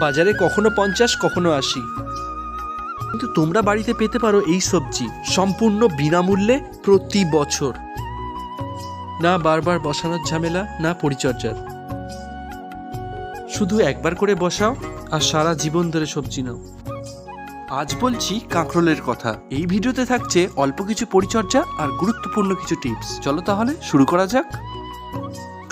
বাজারে কখনো পঞ্চাশ, কখনো আশি। কিন্তু তোমরা বাড়িতে পেতে পারো এই সবজি, সম্পূর্ণ বিনামূল্যে প্রতি বছর। না বারবার বসানোর ঝামেলা, না পরিচর্যার। শুধু একবার করে বসাও আর সারা জীবন ধরে সবজি নাও। আজ বলছি কাঁকরোলের কথা। এই ভিডিওতে থাকছে অল্প কিছু পরিচর্যা আর গুরুত্বপূর্ণ কিছু টিপস। চলো তাহলে শুরু করা যাক।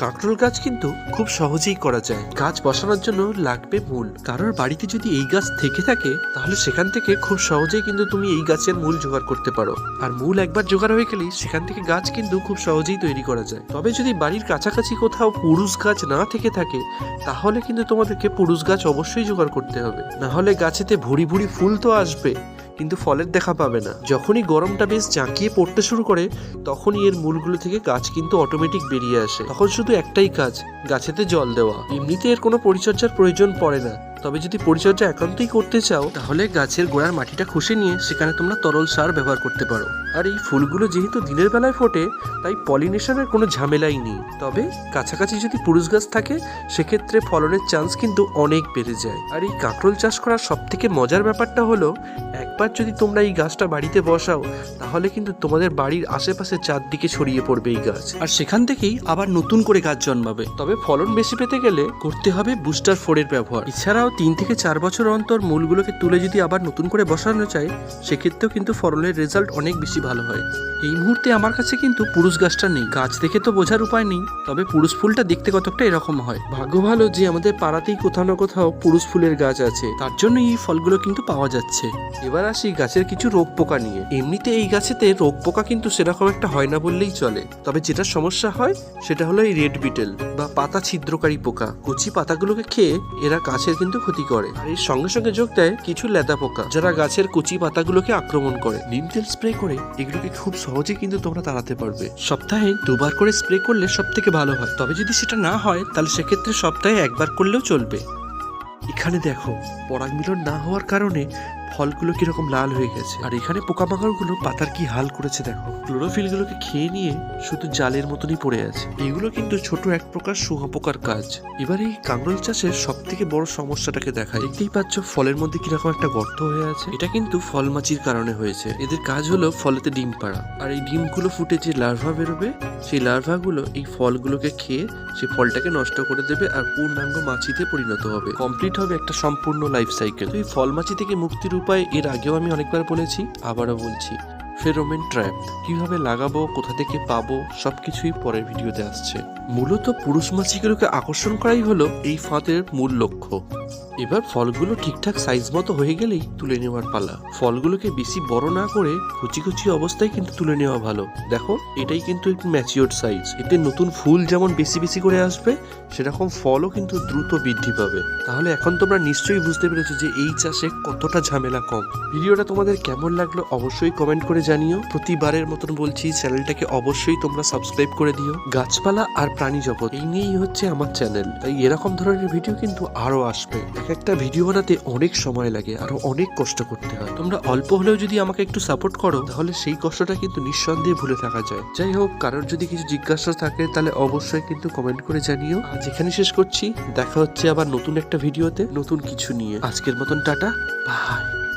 কাঁকরোল গাছ কিন্তু খুব সহজেই করা যায়। গাছ বসানোর জন্য লাগবে মূল। কারোর বাড়িতে যদি এই গাছ থেকে থাকে, তাহলে সেখান থেকে খুব সহজেই কিন্তু তুমি এই গাছের মূল জোগাড় করতে পারো। আর মূল একবার জোগাড় হয়ে গেলেই সেখান থেকে গাছ কিন্তু খুব সহজেই তৈরি করা যায়। তবে যদি বাড়ির কাছাকাছি কোথাও পুরুষ গাছ না থেকে থাকে, তাহলে কিন্তু তোমাদেরকে পুরুষ গাছ অবশ্যই জোগাড় করতে হবে। না হলে গাছেতে ভুড়ি ভুড়ি ফুল তো আসবে। কিন্তু ফলের দেখা পাবে না। যখনই গরমটা বেশ জাঁকিয়ে পড়তে শুরু করে, তখনই এর মূলগুলো থেকে গাছ কিন্তু অটোমেটিক বেরিয়ে আসে। তখন শুধু একটাই কাজ, গাছেতে জল দেওয়া। এমনিতে এর কোনো পরিচর্যার প্রয়োজন পড়ে না। তবে যদি পরিচর্যা একান্তই করতে চাও, তাহলে গাছের গোড়ার মাটিটা খসে নিয়ে সেখানে তোমরা তরল সার ব্যবহার করতে পারো। আর এই ফুলগুলো যেহেতু দিনের বেলায় ফোটে, তাই পলিনেশনের কোনো ঝামেলাই নেই। তবে কাছাকাছি যদি পুরুষ গাছ থাকে, সেক্ষেত্রে ফলনের চান্স কিন্তু অনেক বেড়ে যায়। আর এই কাঁকরোল চাষ করার সব থেকে মজার ব্যাপারটা হলো, একবার যদি তোমরা এই গাছটা বাড়িতে বসাও, তাহলে কিন্তু তোমাদের বাড়ির আশেপাশে চারদিকে ছড়িয়ে পড়বে এই গাছ। আর সেখান থেকেই আবার নতুন করে গাছ জন্মাবে। তবে ফলন বেশি পেতে গেলে করতে হবে বুস্টার ফোরের ব্যবহার। এছাড়াও তিন থেকে চার বছর অন্তর মূলগুলোকে তুলে যদি আবার নতুন করে বসানো যায়, সেক্ষেত্রেও কিন্তু ফলনের রেজাল্ট অনেক বেশি ভালো হয়। এই মুহূর্তে আমার কাছে কিন্তু পুরুষ গাছটা নেই। গাছ দেখে তো বোঝার উপায় নেই, তবে পুরুষ ফুলটা দেখতে কতকটা এরকম হয়। ভাগ্য ভালো যে আমাদের পাড়াতেই কোথাও না কোথাও পুরুষ ফুলের গাছ আছে, তার জন্য এই ফলগুলো কিন্তু পাওয়া যাচ্ছে। এবার আসি গাছের কিছু রোগ পোকা নিয়ে। এমনিতে এই গাছেতে রোগ পোকা কিন্তু সেরকম একটা হয় না বললেই চলে। তবে যেটা সমস্যা হয়, সেটা হলো এই রেড বিটেল বা পাতা ছিদ্রকারী পোকা। কচি পাতাগুলোকে খেয়ে এরা গাছের কিন্তু ক্ষতি করে। আর এর সঙ্গে সঙ্গে যোগ দেয় কিছু লেদা পোকা যারা গাছের কুচি পাতাগুলোকে আক্রমণ করে। নিম তেল স্প্রে করে এগুলোকে খুব সহজে কিন্তু তোমরা তাড়াতে পারবে। সপ্তাহে দুবার করে স্প্রে করলে সব থেকে ভালো হয়। তবে যদি সেটা না হয় তাহলে সেক্ষেত্রে সপ্তাহে একবার করলেও চলবে। এখানে দেখো পরাগ মিলন না হওয়ার কারণে ফলগুলো কীরকম লাল হয়ে গেছে। আর এখানে পোকামাকড়গুলো পাতার কি হাল করেছে দেখো। ক্লোরোফিলগুলোকে খেয়ে নিয়ে শুধু জালের মতনই পড়ে আছে। এগুলো কিন্তু ছোট এক প্রকার শুঁয়াপোকার কাজ। এবার এই কাঁকরোল চাষের সব থেকে বড় সমস্যাটাকে দেখা দেখতেই পাচ্ছ, ফলের মধ্যে কীরকম একটা গর্ত হয়ে আছে। এটা কিন্তু ফল মাছির কারণে হয়েছে। এদের কাজ হলো ফলেতে ডিম পাড়া। আর এই ডিমগুলো ফুটে যে লার্ভা বেরোবে, সেই লার্ভাগুলো এই ফলগুলোকে খেয়ে সেই ফলটাকে নষ্ট করে দেবে আর পূর্ণাঙ্গ মাছিতে পরিণত হবে। কমপ্লিট হবে একটা সম্পূর্ণ লাইফ সাইকেল। এই ফল মাছি থেকে মুক্তির উপায় এর আগেও আমি অনেকবার বলেছি, আবারও বলছি। ফেরোমেন ট্র্যাপ, কীভাবে লাগাবো, কোথা থেকে পাবো, সবকিছুই পরের ভিডিওতে আসছে। মূলত পুরুষ মাছিগুলোকে আকর্ষণ করাই হলো এই ফাঁদের মূল লক্ষ্য। এবার ফলগুলো ঠিকঠাক সাইজ মতো হয়ে গেলেই তুলে নেওয়ার পালা। ফলগুলোকে বেশি বড় না করে কুচি কুচি অবস্থায় কিন্তু তুলে নেওয়া ভালো। দেখো, এটাই কিন্তু একটু ম্যাচিওর সাইজ এতে নতুন ফুল যেমন বেশি বেশি করে আসবে, সেরকম ফলও কিন্তু দ্রুত বৃদ্ধি পাবে। তাহলে এখন তোমরা নিশ্চয়ই বুঝতে পেরেছ যে এই চাষে কতটা ঝামেলা কম। ভিডিওটা তোমাদের কেমন লাগল অবশ্যই কমেন্ট করে জানিও। প্রতিবারের মতন বলছি, চ্যানেলটাকে অবশ্যই তোমরা সাবস্ক্রাইব করে দিও। গাছপালা আর প্রাণী জগৎ এই নিয়েই হচ্ছে আমার চ্যানেল তাই এরকম ধরনের ভিডিও কিন্তু আরও আসবে। এক একটা ভিডিও বানাতে অনেক সময় লাগে আরও অনেক কষ্ট করতে হয়। তোমরা অল্প হলেও যদি আমাকে একটু সাপোর্ট করো তাহলে সেই কষ্টটা কিন্তু নিঃসন্দেহে ভুলে থাকা যায়। যাই হোক কারোর যদি কিছু জিজ্ঞাসা থাকে তাহলে অবশ্যই কিন্তু কমেন্ট করে জানিও। আজ এখানে শেষ করছি। দেখা হচ্ছে আবার নতুন একটা ভিডিওতে নতুন কিছু নিয়ে। আজকের মতন টাটা বাই